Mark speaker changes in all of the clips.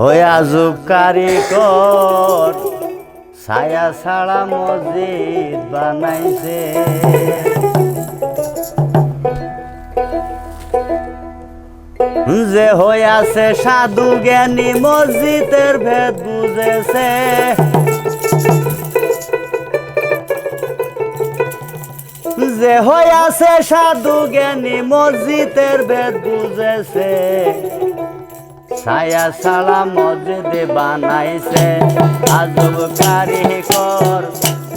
Speaker 1: হয়া যুগ কারিগর, ছায়া ছাড়া মসজিদ বানাইছে। যে হইয়াছে সাধু জ্ঞানী, মসজিদের ভেদ বুঝেছে। যে হয়ে আছে সাধু জ্ঞানী, মসজিদের ভেদ বুঝেছে। ছায়া সালা মসজিদে বানাইছে। আজব কারিগর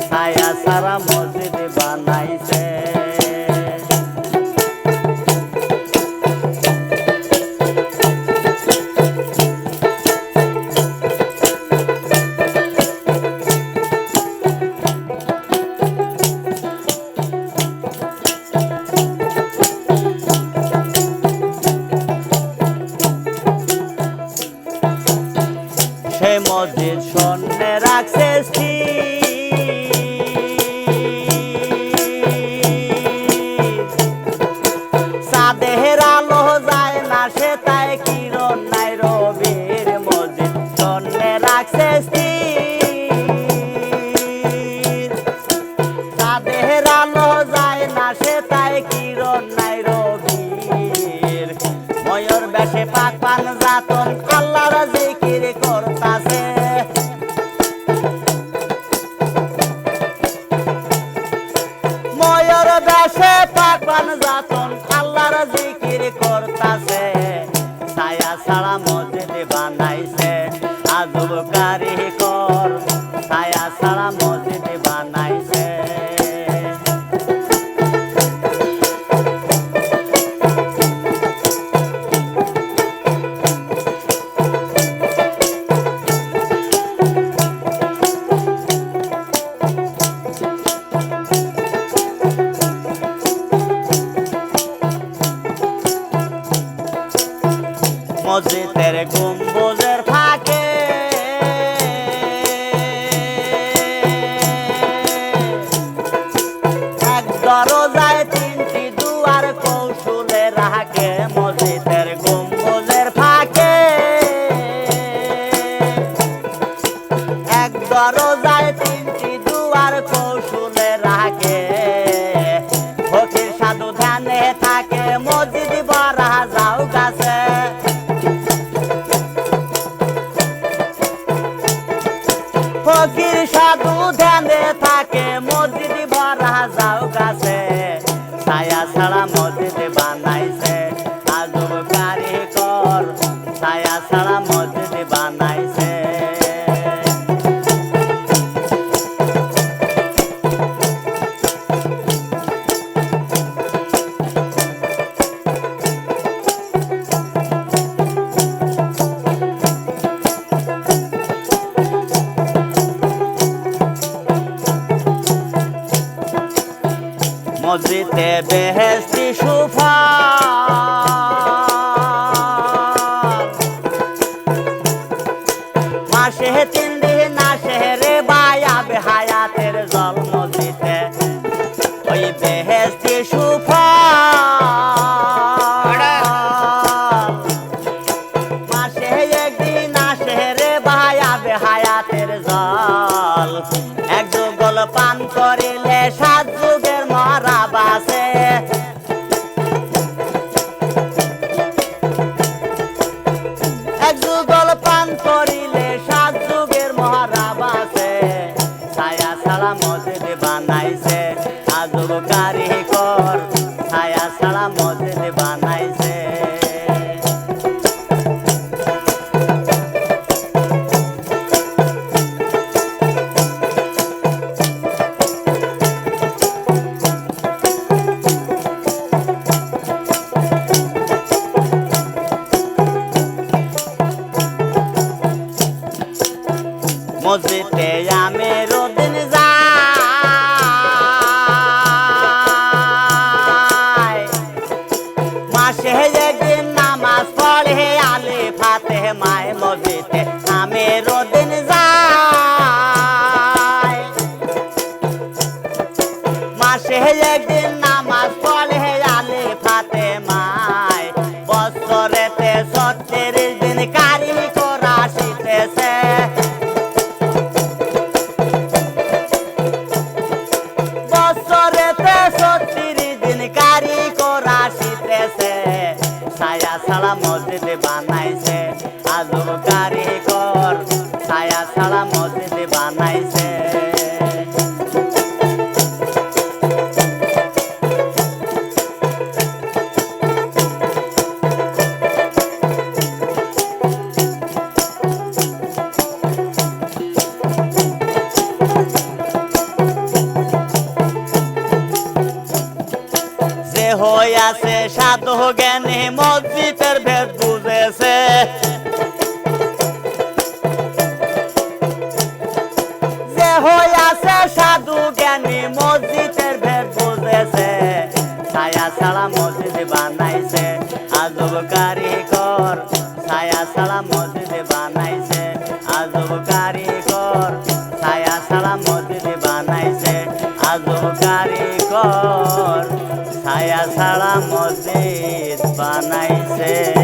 Speaker 1: ছায়া সারা মসজিদে বানাইছে। সে মসজিদ শূন্যে রাখছে সাদেহের আলো যায় না, সে তাই কিরণ নাই রবির মসজিদ শূন্যে রাখছে সাদেহের আলো যায় না, সে তাই কিরণ নাই রবির। ময়ূর বেশে পাক ময়ূর বেশে পাক পান যাতন আল্লাহর জিকির করতাছে। ছায়া ছাড়া মসজিদ বানাইছে, আজব কারিগর। ছায়া ছাড়া মসজিদের গম্বুজের ফাঁকে। এক দরজায় তিনটি ফকির সাধু ধ্যানে থাকে, মসজিদ ভরা যাও কাছে। ছায়া ছাড়া মসজিদ বানাইছে আজব কারিগর ছায়া ছাড়া মসজিদ বানাইছে। বেহেস্তি সুফা। মাসে তিন দিন আসে রে বায়া বেহায়াতের জল মসজিদে ওই বেহেস্তি সুফা। মাসে একদিন আসে রে বায়া বেহায়াতের জল। এক যুগল পান ছায়া ছাড়া মসজিদ বানাইছে। আজব যে হইয়াছে সাধু জ্ঞানী মসজিদের ভেদ বুঝেছে। যে হইয়াছে সাধু জ্ঞানী মসজিদের ভেদ বুঝেছে। ছায়া ছাড়া মসজিদ বানাইছে, আজব কারিগর। ছায়া ছাড়া মসজিদ বানাইছে। ছাড়া মসজিদ বানাইছে।